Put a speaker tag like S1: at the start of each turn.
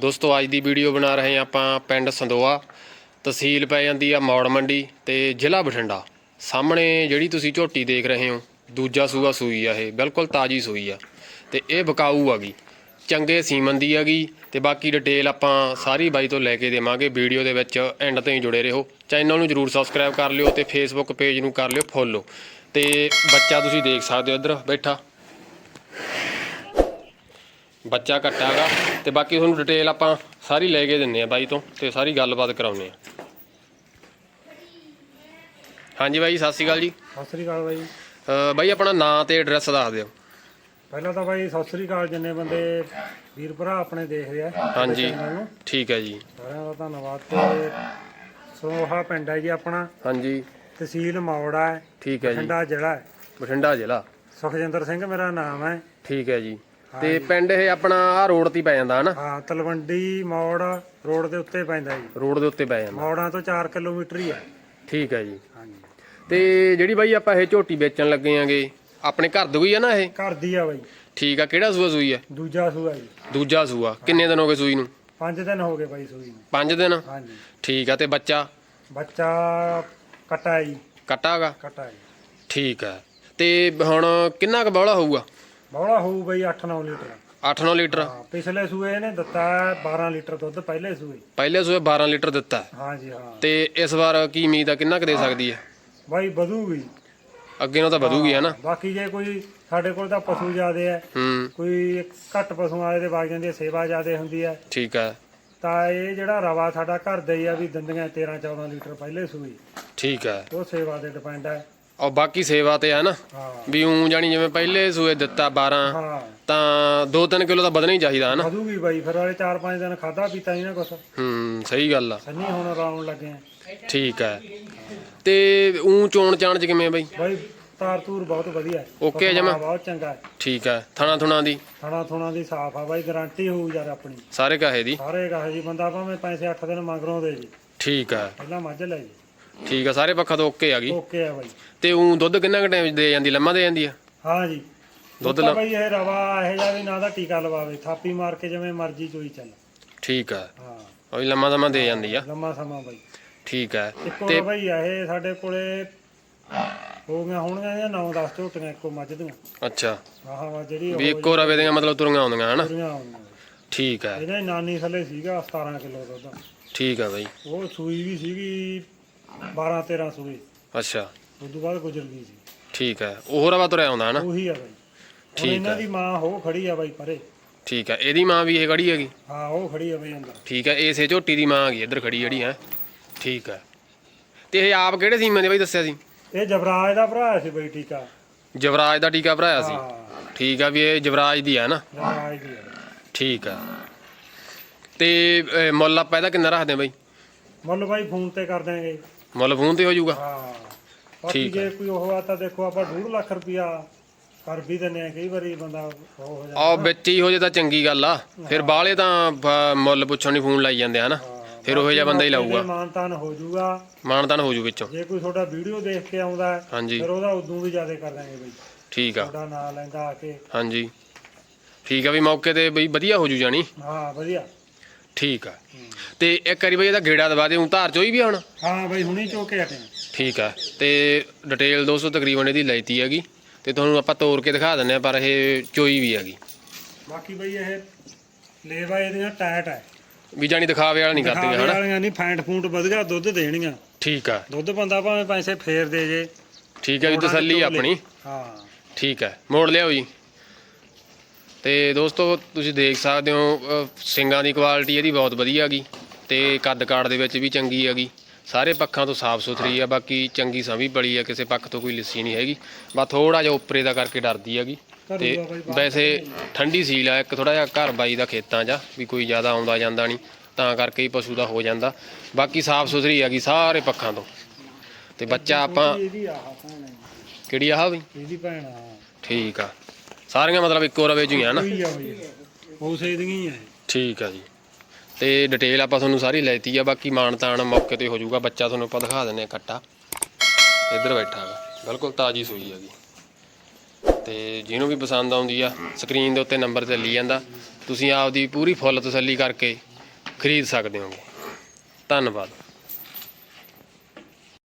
S1: ਦੋਸਤੋ, ਅੱਜ ਦੀ ਵੀਡੀਓ ਬਣਾ ਰਹੇ ਹਾਂ ਆਪਾਂ ਪਿੰਡ ਸੰਦੋਆ। ਤਹਿਸੀਲ ਪੈ ਜਾਂਦੀ ਆ ਮੌੜ ਮੰਡੀ ਤੇ ਜ਼ਿਲ੍ਹਾ ਬਠਿੰਡਾ। ਸਾਹਮਣੇ ਜਿਹੜੀ ਤੁਸੀਂ ਝੋਟੀ ਦੇਖ ਰਹੇ ਹੋ, ਦੂਜਾ ਸੂਆ ਸੂਈ ਆ ਇਹ, ਬਿਲਕੁਲ ਤਾਜੀ ਸੂਈ ਆ। ਤੇ ਇਹ ਬਕਾਊ ਆ ਆਗੀ ਚੰਗੇ ਸੀਮਨ ਦੀ ਹੈਗੀ ਤੇ ਬਾਕੀ ਡਿਟੇਲ ਆਪਾਂ ਸਾਰੀ ਬਾਈ ਤੋਂ ਲੈ ਕੇ ਦੇਵਾਂਗੇ। ਵੀਡੀਓ ਦੇ ਵਿੱਚ ਐਂਡ ਤਾਈਂ ਜੁੜੇ ਰਹੋ। ਚੈਨਲ ਨੂੰ ਜਰੂਰ ਸਬਸਕ੍ਰਾਈਬ ਕਰ ਲਿਓ ਤੇ ਫੇਸਬੁੱਕ ਪੇਜ ਨੂੰ ਕਰ ਲਿਓ ਫੋਲੋ। ਤੇ ਬੱਚਾ ਤੁਸੀਂ ਦੇਖ ਸਕਦੇ ਹੋ ਇੱਧਰ ਬੈਠਾ। ਬੱਚਾ ਕੱਟਾਗਾ ਤੇ ਬਾਕੀ ਤੁਹਾਨੂੰ ਡਿਟੇਲ ਆਪਾਂ ਸਾਰੀ ਲੈ ਕੇ ਦਿੰਨੇ ਆ ਬਾਈ ਤੋਂ ਤੇ ਸਾਰੀ ਗੱਲਬਾਤ ਕਰਾਉਨੇ ਆ। ਹਾਂਜੀ ਬਾਈ ਸਤਿ ਸ਼੍ਰੀ ਅਕਾਲ ਜੀ।
S2: ਸਤਿ ਸ੍ਰੀ ਅਕਾਲ ਬਾਈ।
S1: ਅਹ ਬਾਈ ਆਪਣਾ ਨਾਂ ਤੇ ਐਡਰੈਸ ਦੱਸ ਦਿਓ।
S2: ਪਹਿਲਾਂ ਤਾਂ ਬਾਈ ਸਤਿ ਸ੍ਰੀ ਅਕਾਲ ਜਿੰਨੇ ਬੰਦੇ ਵੀਰ ਭਰਾ ਆਪਣੇ ਦੇਖ ਰਿਹਾ
S1: ਹਾਂਜੀ ਠੀਕ ਹੈ ਜੀ।
S2: ਸਾਰਿਆਂ ਦਾ ਧੰਨਵਾਦ ਤੇ ਸੋਹਾ ਪਿੰਡ ਹੈ ਜੀ ਆਪਣਾ।
S1: ਹਾਂਜੀ।
S2: ਤਹਿਸੀਲ ਮੌੜਾ ਹੈ
S1: ਠੀਕ ਹੈ ਜੀ।
S2: ਠੰਡਾ ਜ਼ਿਲ੍ਹਾ ਹੈ।
S1: ਬਠਿੰਡਾ ਜ਼ਿਲ੍ਹਾ।
S2: ਸੁਖਜਿੰਦਰ ਸਿੰਘ ਮੇਰਾ ਨਾਮ ਹੈ।
S1: ਠੀਕ ਹੈ ਜੀ। ਤੇ ਪਿੰਡ ਇਹ ਆਪਣਾ ਆ ਰੋਡ ਤੇ ਹੀ ਪੈ ਜਾਂਦਾ ਹਨਾ?
S2: ਹਾਂ ਤਲਵੰਡੀ ਮੌੜ ਰੋਡ ਦੇ ਉੱਤੇ ਪੈਂਦਾ ਜੀ।
S1: ਰੋਡ ਦੇ ਉੱਤੇ ਪੈ ਜਾਂਦਾ।
S2: ਮੌੜਾਂ ਤੋਂ 4 ਕਿਲੋਮੀਟਰ ਹੀ ਹੈ
S1: ਠੀਕ ਹੈ ਜੀ।
S2: ਹਾਂਜੀ।
S1: ਤੇ ਜਿਹੜੀ ਬਾਈ ਆਪਾਂ ਇਹ ਝੋਟੀ ਵੇਚਣ ਲੱਗੇ ਆਂਗੇ ਆਪਣੇ ਘਰ ਦੀ ਹੀ ਆ ਨਾ ਇਹ?
S2: ਘਰ ਦੀ ਆ ਬਾਈ।
S1: ਠੀਕ ਆ ਕਿਹੜਾ ਸੂਆ ਸੂਈ ਹੈ
S2: ਦੂਜਾ ਸੂਆ ਜੀ।
S1: ਦੂਜਾ ਸੂਆ। ਕਿੰਨੇ ਦਿਨ ਹੋ ਗਏ ਸੂਈ ਨੂੰ?
S2: 5 ਦਿਨ ਹੋ ਗਏ ਬਾਈ ਸੂਈ ਨੂੰ।
S1: 5 ਦਿਨ?
S2: ਹਾਂਜੀ।
S1: ਠੀਕ ਆ ਤੇ ਬੱਚਾ?
S2: ਬੱਚਾ ਕਟਾ ਜੀ।
S1: ਕੱਟਾਗਾ
S2: ਕਟਾ
S1: ਠੀਕ ਆ। ਤੇ ਹੁਣ ਕਿੰਨਾ ਕੁ ਬੌਲਾ ਹੋਊਗਾ?
S2: ਬੌਲਾ ਹੋਊ ਬਾਈ 8-9 ਲੀਟਰ।
S1: 8-9 ਲੀਟਰ।
S2: ਹਾਂ ਪਿਛਲੇ ਸੂਏ ਇਹਨੇ ਦਿੱਤਾ 12 ਲੀਟਰ ਦੁੱਧ ਪਹਿਲੇ ਸੂਏ।
S1: ਪਹਿਲੇ ਸੂਏ 12 ਲੀਟਰ ਦਿੱਤਾ।
S2: ਹਾਂਜੀ ਹਾਂ।
S1: ਤੇ ਇਸ ਵਾਰ ਕੀ ਉਮੀਦ ਆ ਕਿੰਨਾ ਕੁ ਦੇ ਸਕਦੀ ਹੈ
S2: ਬਾਈ ਵਧੂਗੀ।
S1: ਅੱਗੇ ਨੂੰ ਤਾਂ ਵਧੂਗੀ ਹੈ ਨਾ?
S2: ਬਾਕੀ ਜੇ ਕੋਈ ਸਾਡੇ ਕੋਲ ਤਾਂ ਪਸ਼ੂ ਜ਼ਿਆਦੇ ਹੈ
S1: ਹੂੰ।
S2: ਕੋਈ ਘੱਟ ਪਸ਼ੂ ਵਾਲੇ ਦੇ ਵਗ ਜਾਂਦੀ ਹੈ ਸੇਵਾ ਜ਼ਿਆਦੇ ਹੁੰਦੀ ਹੈ
S1: ਠੀਕ ਹੈ
S2: ਤਾਂ ਇਹ ਜਿਹੜਾ ਰਵਾ ਸਾਡਾ ਘਰ ਦਾ ਹੀ ਆ ਵੀ ਦੰਦੀਆਂ 13 14 ਲੀਟਰ ਪਹਿਲੇ ਸੂਈ
S1: ਠੀਕ ਹੈ
S2: ਉਹ ਸੇਵਾ ਤੇ ਡਿਪੈਂਡ ਹੈ
S1: ਔਰ ਬਾਕੀ ਸੇਵਾ ਤੇ ਹੈ ਨਾ ਵੀ ਉਂ ਜਾਣੀ ਜਿਵੇਂ ਪਹਿਲੇ ਸੂਏ ਦਿੱਤਾ 12
S2: ਹਾਂ।
S1: ਤਾਂ 2-3 ਕਿਲੋ ਤਾਂ ਵਧਣਾ ਹੀ ਚਾਹੀਦਾ ਹੈ ਨਾ?
S2: ਵਧੂਗੀ ਬਾਈ ਫਿਰ ਵਾਲੇ 4-5 ਦਿਨ ਖਾਦਾ ਪੀਤਾ ਹੀ ਨਾ ਕੁਛ।
S1: ਹੂੰ ਸਹੀ ਗੱਲ ਆ।
S2: ਸੰਨੀ ਹੁਣ ਰਾਉਣ ਲੱਗੇ। ਆ
S1: ਠੀਕ ਹੈ ਤੇ ਉਂ ਚੋਣ ਚਾਣ ਚ ਕਿਵੇਂ ਬਈ?
S2: ਬਾਈ ਤਾਰ ਤੂਰ ਬਹੁਤ ਵਧੀਆ।
S1: ਓਕੇ ਜਮਾਂ?
S2: ਬਹੁਤ ਚੰਗਾ ਹੈ।
S1: ਠੀਕ ਹੈ ਥਣਾ ਥੁਣਾ ਦੀ?
S2: ਥਣਾ ਥੁਣਾ ਦੀ ਸਾਫ਼ ਆ ਬਾਈ ਗਾਰੰਟੀ ਹੋਊ ਯਾਰ ਆਪਣੀ।
S1: ਸਾਰੇ ਕਾਹੇ ਦੀ?
S2: ਸਾਰੇ ਕਹੇ ਜੀ ਬੰਦਾ ਭਾਵੇਂ ਪੈਸੇ 8 ਦਿਨ ਮੰਗਰੋਂ ਦੇ ਜੀ।
S1: ਠੀਕ ਹੈ
S2: ਪਹਿਲਾਂ ਮੱਝ ਲੈ ਜੀ।
S1: ਠੀਕ ਹੈ ਸਾਰੇ ਪੱਖਾਂ ਤੋਂ ਓਕੇ ਆ ਗਈ।
S2: ਓਕੇ ਆ ਬਾਈ।
S1: ਤੇ ਉਂ ਦੁੱਧ ਕਿੰਨਾ ਕੁ ਟਾਈਮ ਦੇ ਜਾਂਦੀ ਲੰਮਾ ਦੇ ਜਾਂਦੀ ਆ?
S2: ਹਾਂ ਜੀ।
S1: ਦੁੱਧ ਲ-
S2: ਬਾਈ ਇਹ ਰਵਾ ਇਹ ਜਾ ਵੀ ਨਾ ਦਾ ਟੀਕਾ ਲਵਾਵੇ ਥਾਪੀ ਮਾਰ ਕੇ ਜਿਵੇਂ ਮਰਜ਼ੀ ਚੋਈ ਚੱਲ।
S1: ਠੀਕ ਹੈ
S2: ਹਾਂ।
S1: ਉਹ ਲੰਮਾ ਲੰਮਾ ਦੇ ਜਾਂਦੀ ਆ।
S2: ਲੰਮਾ ਸਮਾਂ ਬਾਈ।
S1: ਠੀਕ
S2: ਇੱਕੋ
S1: ਤੇ
S2: ਬਾਈ ਆ ਇਹ ਸਾਡੇ ਕੋਲੇ ਹੋ ਗਈਆਂ ਹੋਣਗੀਆਂ ਜਾਂ 9-10 ਝੋਟੀਆਂ ਇੱਕੋ ਮੱਝ ਦੀਆਂ
S1: ਅੱਛਾ।
S2: ਆਹ ਵਾ ਜਿਹੜੀ
S1: ਵੀ ਇੱਕੋ ਰਵੇ ਦੀਆਂ ਮਤਲਬ ਤੁਰੀਆਂ ਆਉਂਦੀਆਂ ਹਨਾ?
S2: ਆਉਂਦੀਆਂ।
S1: ਠੀਕ ਹੈ
S2: ਇਹਦੇ ਨਾਨੀ ਥੱਲੇ ਸੀਗਾ 17 ਕਿਲੋ ਦੁੱਧ।
S1: ਠੀਕ ਹੈ ਬਾਈ।
S2: ਉਹ ਸੂਈ ਵੀ ਸੀਗੀ 12-13 ਸੂਈ
S1: ਅੱਛਾ।
S2: ਉਸ ਤੋਂ ਬਾਅਦ ਗੁਜ਼ਰ ਗਈ ਸੀ।
S1: ਠੀਕ ਹੈ। ਉਹ ਰਵਾ ਤੁਰਿਆ ਆਉਂਦਾ ਹਨਾ?
S2: ਉਹੀ ਆ ਬਾਈ।
S1: ਠੀਕ
S2: ਹੁਣ ਇਹਨਾਂ
S1: ਹੈ।
S2: ਦੀ ਮਾਂ ਹੋ ਖੜੀ ਆ ਬਾਈ ਪਰੇ।
S1: ਠੀਕ ਹੈ। ਇਹਦੀ ਮਾਂ ਵੀ ਇਹ ਖੜੀ ਹੈਗੀ?
S2: ਹਾਂ ਉਹ ਖੜੀ ਆ ਬਾਈ ਅੰਦਰ।
S1: ਠੀਕ ਹੈ। ਇਸੇ ਝੋਟੀ ਦੀ ਮਾਂ ਹੈਗੀ ਇੱਧਰ ਖੜੀ ਜਿਹੜੀ ਹੈ? ਠੀਕ ਹੈ। ਤੇ ਇਹ ਆਪ ਕਿਹੜੇ ਸੀਮੇ ਦੇ ਬਾਈ ਦੱਸਿਆ ਸੀ?
S2: ਇਹ ਦਾ ਭਰਾ ਸੀ ਬਾਈ ਟੀਕਾ।
S1: ਜਵਰਾਜ ਦਾ ਟੀਕਾ ਭਰਾਇਆ ਸੀ?
S2: ਹਾਂ।
S1: ਠੀਕ ਆ ਵੀ ਇਹ ਜਵਰਾਜ ਦੀ ਹੈ ਨਾ
S2: ਜਬਰਾਜ ਦੀ ਆ।
S1: ਠੀਕ ਆ ਤੇ ਅਹ, ਮੁੱਲ ਆਪਾਂ ਇਹਦਾ ਕਿੰਨਾ ਰੱਖਦੇ ਆ ਬਾਈ?
S2: ਮੁੱਲ ਬਾਈ ਫੋਨ ਤੇ ਕਰ ਦਾਂਗੇ
S1: ਮੁੱਲ ਫੋਨ ਤੇ ਹੋ ਜਾਊਗਾ
S2: ਹਾਂ। ਬਾਕੀ
S1: ਠੀਕ।
S2: ਜੇ ਕੋਈ ਉਹ ਆ ਤਾਂ ਦੇਖੋ ਆਪਾਂ 2 ਲੱਖ ਰੁਪਿਆ ਕਰ ਵੀ ਦਿੰਦੇ ਆ ਕਈ ਵਾਰੀ ਬੰਦਾ ਉਹ ਹੋ ਜਾਂਦਾ।
S1: ਆ ਵਿੱਚ ਹੀ ਹੋ ਜੇ ਤਾਂ ਚੰਗੀ ਗੱਲ ਆ। ਫਿਰ ਬਾਹਲੇ ਤਾਂ ਮੁੱਲ ਪੁੱਛਣ ਨਹੀਂ ਫੋਨ ਲਾਈ ਜਾਂਦੇ ਹਨਾ? ਫਿਰ ਉਹੋ ਜਿਹਾ ਬੰਦਾ ਹੀ ਲਾਊਗਾ।
S2: ਮਾਨਤਾਨ ਹੋ ਜਾਊਗਾ
S1: ਮਾਨਤਾਨ ਹੋ ਜੂ ਵਿੱਚੋਂ।
S2: ਜੇ ਕੋਈ ਤੁਹਾਡਾ ਵੀਡੀਓ ਦੇਖ ਕੇ ਆਉਂਦਾ ਹੈ,
S1: ਹਾਂਜੀ।
S2: ਫਿਰ ਉਹਦਾ ਉਦੋਂ ਵੀ ਜ਼ਿਆਦਾ ਕਰ ਦਾਂਗੇ ਬਾਈ।
S1: ਠੀਕ ਆ।
S2: ਤੁਹਾਡਾ ਨਾਂ ਲੈਂਦਾ ਆ ਕੇ।
S1: ਹਾਂਜੀ। ਠੀਕ ਆ ਵੀ ਮੌਕੇ ਤੇ ਬਈ ਵਧੀਆ ਹੋ ਜੂ ਜਾਣੀ।
S2: ਹਾਂ ਵਧੀਆ।
S1: ਠੀਕ ਆ। ਤੇ ਇੱਕ ਵਾਰੀ ਬਈ ਇਹਦਾ ਗੇੜਾ ਦਵਾ ਦੇ ਉਂ ਧਾਰ ਚੋਈ ਵੀ ਹੁਣ
S2: ਹਾਂ ਬਾਈ ਹੁਣੀ ਚੋਕੇ ਹਟੇ ਆ।
S1: ਠੀਕ ਆ। ਤੇ ਡਿਟੇਲ 200 ਤਕਰੀਬਨ ਇਹਦੀ ਲੈਤੀ ਹੈਗੀ। ਤੇ ਤੁਹਾਨੂੰ ਆਪਾਂ ਤੋੜ ਕੇ ਦਿਖਾ ਦਿੰਨੇ ਆ ਪਰ ਇਹ ਚੋਈ ਵੀ ਹੈਗੀ।
S2: ਬਾਕੀ ਬਈ ਇਹ ਲੇਵਾ ਇਹਦੀਆਂ ਟਾਇਟ ਹੈ
S1: ਵੀ ਜਾਣੀ ਦਿਖਾਵੇ ਵਾਲਾ ਨਹੀਂ ਕਰਦੀਆਂ ਹਨਾ?
S2: ਵਾਲੀਆਂ ਨਹੀਂ ਫੈਂਟ ਫੂੰਟ ਵਧੀਆ ਦੁੱਧ ਦੇਣੀਆਂ।
S1: ਠੀਕ ਆ।
S2: ਦੁੱਧ ਬੰਦਾ ਭਾਵੇਂ ਪੈਸੇ ਫੇਰ ਦੇ ਜੇ।
S1: ਠੀਕ ਹੈ ਵੀ ਤਸੱਲੀ ਆਪਣੀ।
S2: ਹਾਂ।
S1: ਠੀਕ ਹੈ ਮੋੜ ਲਿਆਓ ਜੀ। ਤੇ ਦੋਸਤੋ ਤੁਸੀਂ ਦੇਖ ਸਕਦੇ ਹੋ ਸਿੰਗਾਂ ਦੀ ਕੁਆਲਿਟੀ ਇਹਦੀ ਬਹੁਤ ਵਧੀਆ ਹੈਗੀ ਤੇ ਕੱਦ ਕਾੜ ਦੇ ਵਿੱਚ ਵੀ ਚੰਗੀ ਹੈਗੀ। ਸਾਰੇ ਪੱਖਾਂ ਤੋਂ ਸਾਫ਼ ਸੁਥਰੀ ਆ ਬਾਕੀ ਚੰਗੀ ਸਮੀ ਬੜੀ ਆ ਕਿਸੇ ਪੱਖ ਤੋਂ ਕੋਈ ਲਿੱਸੀ ਨਹੀਂ ਹੈਗੀ। ਬਸ ਥੋੜਾ ਜਿਹਾ ਉੱਪਰੇ ਦਾ ਕਰਕੇ ਡਰਦੀ ਹੈਗੀ ਤੇ ਵੈਸੇ ਠੰਡੀ ਸੀਲ ਆ ਇੱਕ ਥੋੜਾ ਜਿਹਾ ਘਰ ਬਾਈ ਦਾ ਖੇਤਾਂ 'ਚ ਵੀ ਕੋਈ ਜ਼ਿਆਦਾ ਆਉਂਦਾ ਜਾਂਦਾ ਨਹੀਂ ਤਾਂ ਕਰਕੇ ਹੀ ਪਸ਼ੂ ਦਾ ਹੋ ਜਾਂਦਾ। ਬਾਕੀ ਸਾਫ਼ ਸੁਥਰੀ ਹੈਗੀ ਸਾਰੇ ਪੱਖਾਂ ਤੋਂ। ਤੇ ਬੱਚਾ ਆਪਾਂ ਕਿਹੜੀ ਆਹ ਵੀ?
S2: ਇਹਦੀ ਭੈਣ ਆ।
S1: ਠੀਕ ਆ। ਸਾਰੀਆਂ ਮਤਲਬ ਇੱਕੋ ਰਵੇ ਚ ਹੀ ਆ ਨਾ?
S2: ਆ ਬਈ। ਉਸੇ ਦੀਆਂ ਹੀ ਆ ਇਹ।
S1: ਠੀਕ ਆ ਜੀ। ਤੇ ਡਿਟੇਲ ਆਪਾਂ ਤੁਹਾਨੂੰ ਸਾਰੀ ਲੈਤੀ ਆ ਬਾਕੀ ਮਾਣ ਤਾਣ ਮੌਕੇ ਤੇ ਹੋ ਜਾਊਗਾ। ਬੱਚਾ ਤੁਹਾਨੂੰ ਆਪਾਂ ਦਿਖਾ ਦਿੰਨੇ ਆ ਕੱਟਾ। ਇੱਧਰ ਬੈਠਾ ਹੈਗਾ ਬਿਲਕੁਲ ਤਾਜੀ ਸੂਈ ਹੈਗੀ ਤੇ ਜਿਹਨੂੰ ਵੀ ਪਸੰਦ ਆਉਂਦੀ ਆ ਸਕਰੀਨ ਦੇ ਉੱਤੇ ਨੰਬਰ ਚੱਲੀ ਜਾਂਦਾ। ਤੁਸੀਂ ਆਪਦੀ ਪੂਰੀ ਫੁੱਲ ਤਸੱਲੀ ਕਰਕੇ ਖਰੀਦ ਸਕਦੇ ਹੋਗੇ। ਧੰਨਵਾਦ।